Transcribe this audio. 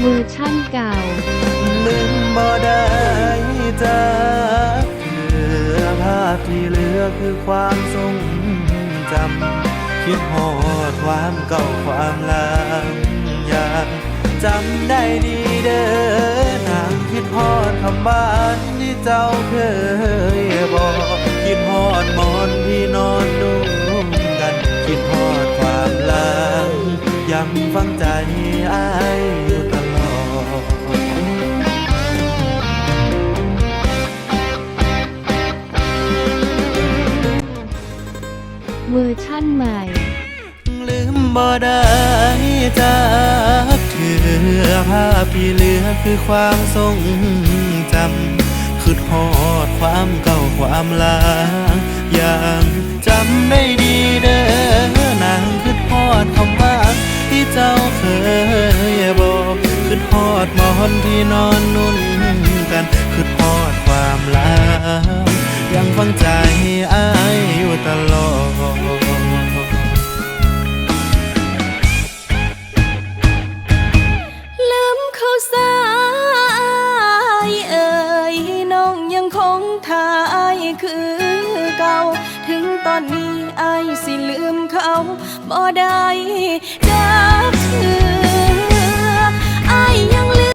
เวอร์ชั่นเก่าลืมบ่ได้จากเหลือภาพที่เหลือคือความทรงจำคิดหอดความเก่าความลังยังจำได้ดีเด้อนางคิดหอดคำบ้านที่เจ้าเคยบอกคิดหอดหมอนที่นอนนุ่มกัน คิดหอดความลังยังฟัง เวอร์ชั่นใหม่ ลืมบ่ได้จากเถือภาพที่เหลือคือความทรงจำคือทอดความเก่าความลางยังจำได้ดีเด้อนางคือทอดคำว่าที่เจ้าเคยบอกคือทอดหมอนที่นอนนุ่นกันคือทอดความลา ยังคงทายคือเก่า ถึงตอนนี้อายสิลืมเขาบ่ได้